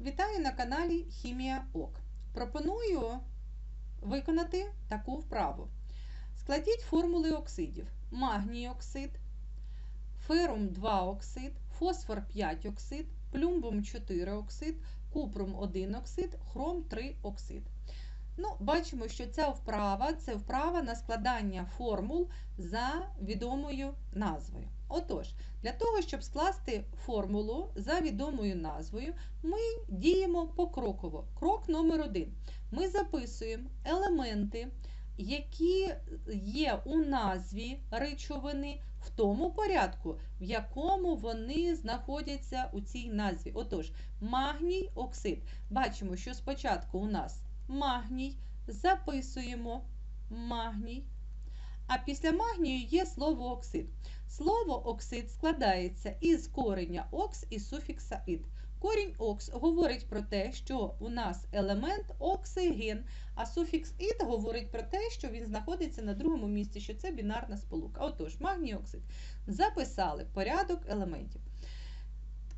Вітаю на каналі Хімія ОК. Пропоную виконати таку вправу. Складіть формули оксидів: магній оксид, ферум 2 оксид, фосфор 5 оксид, плюмбум 4 оксид, купрум 1 оксид, хром 3 оксид. Ну, Бачимо, що ця вправа це вправа на складання формул за відомою назвою. Отож, для того, щоб скласти формулу за відомою назвою, ми діємо покроково. Крок номер один. Ми записуємо елементи, які є у назві речовини в тому порядку, в якому вони знаходяться у цій назві. Отож, магній оксид. Бачимо, що спочатку у нас магній, записуємо магній. А після магнію є слово оксид. Слово оксид складається із кореня окс і суфікса ид. Корінь окс говорить про те, що у нас елемент оксиген, а суфікс ід говорить про те, що він знаходиться на другому місці, що це бінарна сполука. Отож, магній оксид. Записали порядок елементів.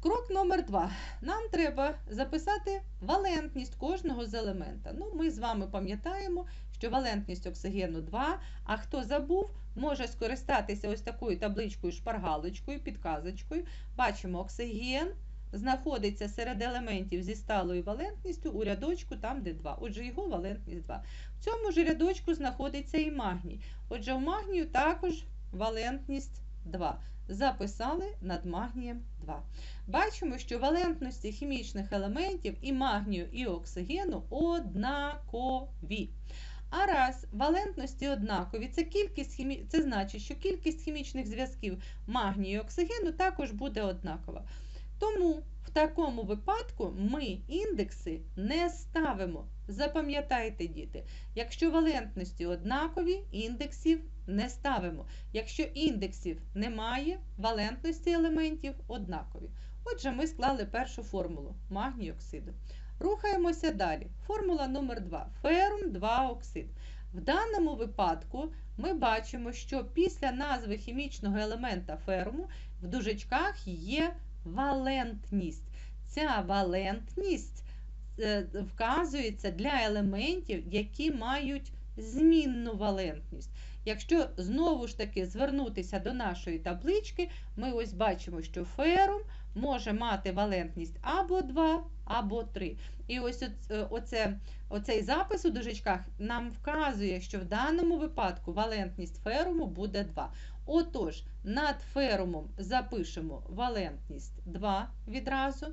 Крок номер два. Нам треба записати валентність кожного з елемента. Ну, Ми з вами пам'ятаємо, що валентність оксигену 2, а хто забув, може скористатися ось такою табличкою, шпаргалочкою, підказочкою. Бачимо, оксиген знаходиться серед елементів зі сталою валентністю у рядочку, там, де 2. Отже, його валентність 2. В цьому ж рядочку знаходиться і магній. Отже, у магнію також валентність 2. Записали над магнієм 2. Бачимо, що валентності хімічних елементів і магнію, і оксигену однакові. А раз валентності однакові, це кількість хімі... це значить, що кількість хімічних зв'язків магнію і оксигену також буде однакова. Тому в такому випадку ми індекси не ставимо. Запам'ятайте, діти, якщо валентності однакові, індексів не ставимо. Якщо індексів немає, валентності елементів однакові. Отже, ми склали першу формулу магній оксиду. Рухаємося далі. Формула номер 2 ферум 2 оксид. В даному випадку ми бачимо, що після назви хімічного елемента феруму в дужечках є валентність. Ця валентність е, вказується для елементів, які мають змінну валентність. Якщо знову ж таки звернутися до нашої таблички, ми ось бачимо, що ферум може мати валентність або 2, або 3. І ось е, оце, оцей запис у дужечках нам вказує, що в даному випадку валентність феруму буде 2. Отож, над ферумом запишемо валентність 2 відразу.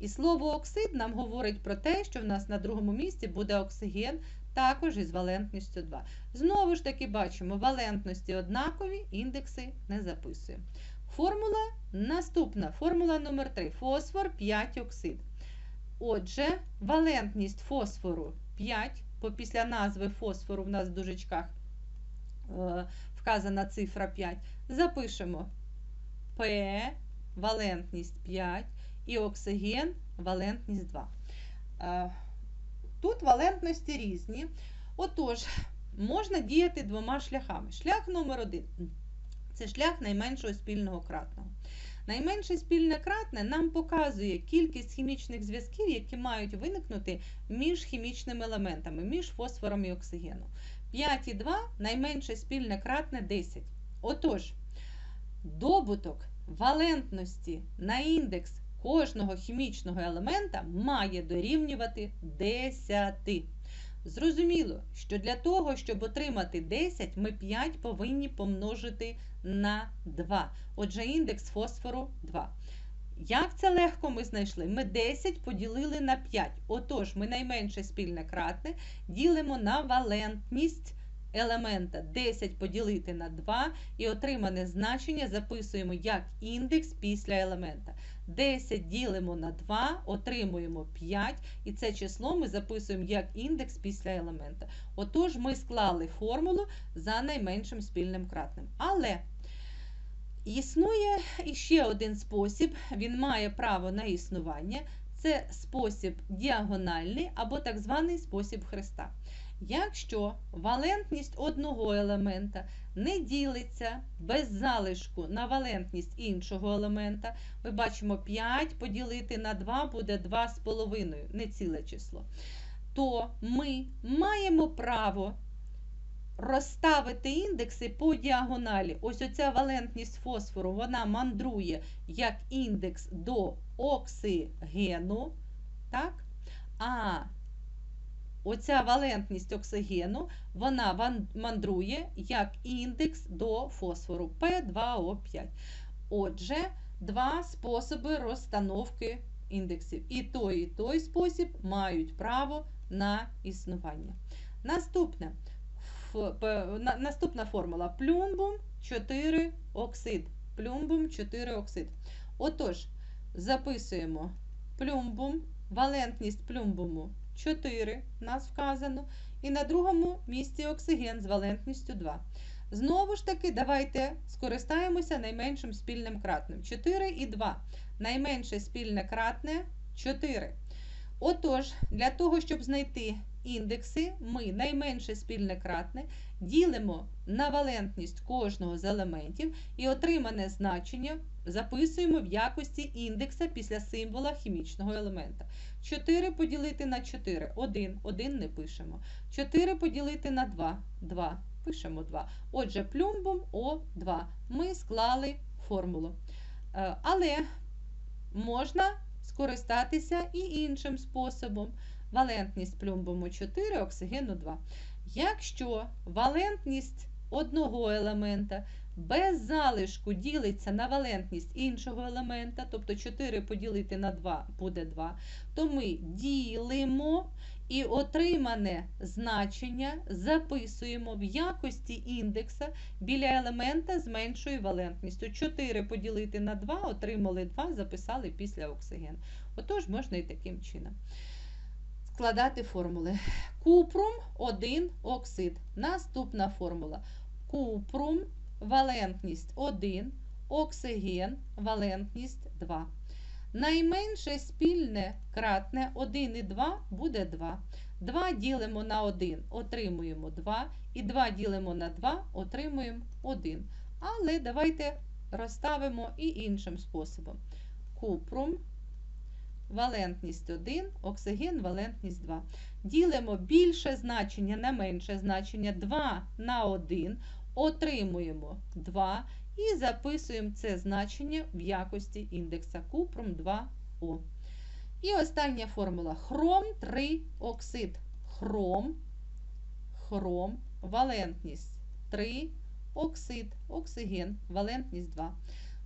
І слово оксид нам говорить про те, що в нас на другому місці буде оксиген, також із валентністю 2. Знову ж таки, бачимо, валентності однакові, індекси не записуємо. Формула наступна, формула номер 3 фосфор 5 оксид. Отже, валентність фосфору 5, бо після назви фосфору в нас в дужечках е, вказана цифра 5. Запишемо П, валентність 5 і оксиген валентність 2. Е, тут валентності різні. Отож, можна діяти двома шляхами. Шлях номер 1 це шлях найменшого спільного кратного. Найменше спільне кратне нам показує кількість хімічних зв'язків, які мають виникнути між хімічними елементами, між фосфором і оксигеном. 5,2 найменше спільне кратне 10. Отож, добуток валентності на індекс кожного хімічного елемента має дорівнювати 10. Зрозуміло, що для того, щоб отримати 10, ми 5 повинні помножити на 2. Отже, індекс фосфору 2. Як це легко ми знайшли? Ми 10 поділили на 5. Отож, ми найменше спільне кратне ділимо на валентність елемента 10 поділити на 2 і отримане значення записуємо як індекс після елемента. 10 ділимо на 2, отримуємо 5, і це число ми записуємо як індекс після елемента. Отож, ми склали формулу за найменшим спільним кратним. Але існує іще один спосіб, він має право на існування. Це спосіб діагональний або так званий спосіб хреста. Якщо валентність одного елемента не ділиться без залишку на валентність іншого елемента, ми бачимо 5 поділити на 2 буде 2,5, не ціле число, то ми маємо право розставити індекси по діагоналі. Ось оця валентність фосфору вона мандрує як індекс до оксигену. Так? А оця валентність оксигену вона мандрує як індекс до фосфору P2O5. Отже, два способи розстановки індексів. І той, і той спосіб мають право на існування. Наступне. Наступна формула плюмбум 4 оксид. Плюмбум 4 оксид. Отож, записуємо плюмбум, валентність плюмбуму 4, у нас вказано. І на другому місці оксиген з валентністю 2. Знову ж таки, давайте скористаємося найменшим спільним кратним. 4 і 2. Найменше спільне кратне 4. Отож, для того, щоб знайти індекси, ми найменше спільне кратне ділимо на валентність кожного з елементів і отримане значення записуємо в якості індекса після символа хімічного елемента. 4 поділити на 4 1, 1 не пишемо. 4 поділити на 2 2, пишемо 2. Отже, плюмбум О2. Ми склали формулу. Е, Але можна скористатися і іншим способом. Валентність плюмбуму 4, оксигену 2. Якщо валентність одного елемента без залишку ділиться на валентність іншого елемента, тобто 4 поділити на 2 буде 2, то ми ділимо і отримане значення записуємо в якості індекса біля елемента з меншою валентністю. 4 поділити на 2, отримали 2, записали після оксиген. Отож, можна і таким чином складати формули. Купрум 1 оксид. Наступна формула. Купрум валентність 1, оксиген валентність 2. Найменше спільне кратне 1 і 2 буде 2. 2 ділимо на 1, отримуємо 2. І 2 ділимо на 2, отримуємо 1. Але давайте розставимо і іншим способом. Купрум валентність 1, оксиген валентність 2. Ділимо більше значення на менше значення 2 на 1, отримуємо 2 і записуємо це значення в якості індекса купрум 2О. І остання формула хром 3 оксид. Хром, хром, валентність 3, оксид, оксиген, валентність 2.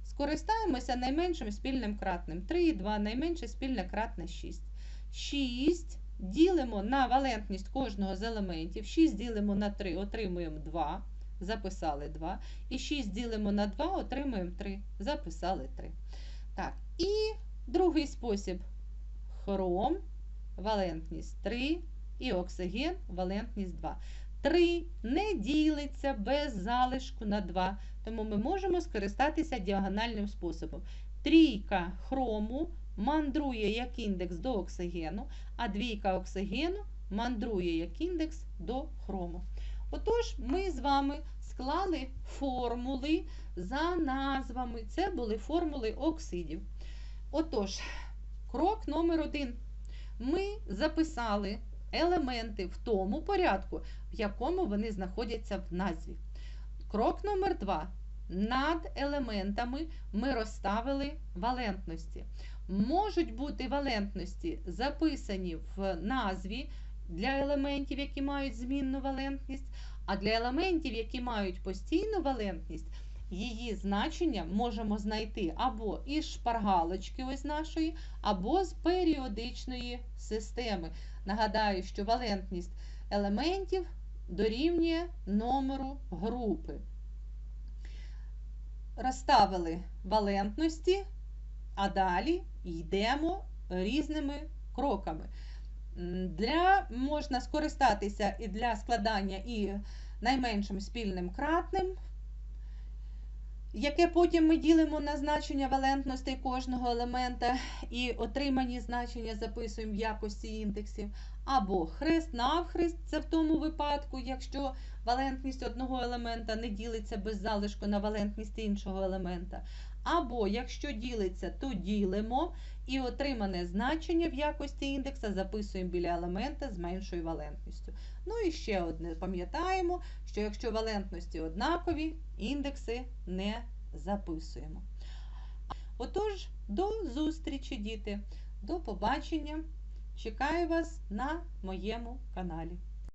Скористаємося найменшим спільним кратним. 3 і 2, найменше спільне кратне 6. 6 ділимо на валентність кожного з елементів. 6 ділимо на 3, отримуємо 2. Записали 2. І 6 ділимо на 2, отримуємо 3. Записали 3. Так, і другий спосіб. Хром, валентність 3 і оксиген, валентність 2. 3 не ділиться без залишку на 2. Тому ми можемо скористатися діагональним способом. Трійка хрому мандрує як індекс до оксигену, а двійка оксигену мандрує як індекс до хрому. Отож, ми з вами склали формули за назвами. Це були формули оксидів. Отож, крок номер один. Ми записали елементи в тому порядку, в якому вони знаходяться в назві. Крок номер два. Над елементами ми розставили валентності. Можуть бути валентності записані в назві для елементів, які мають змінну валентність, а для елементів, які мають постійну валентність, її значення можемо знайти або із шпаргалочки ось нашої, або з періодичної системи. Нагадаю, що валентність елементів дорівнює номеру групи. Розставили валентності, а далі йдемо різними кроками. Для, Можна скористатися і для складання і найменшим спільним кратним, яке потім ми ділимо на значення валентностей кожного елемента і отримані значення записуємо в якості індексів. Або хрест навхрест, це в тому випадку, якщо валентність одного елемента не ділиться без залишку на валентність іншого елемента. Або якщо ділиться, то ділимо і отримане значення в якості індекса записуємо біля елемента з меншою валентністю. Ну і ще одне пам'ятаємо, що якщо валентності однакові, індекси не записуємо. Отож, до зустрічі, діти, до побачення. Чекаю вас на моєму каналі.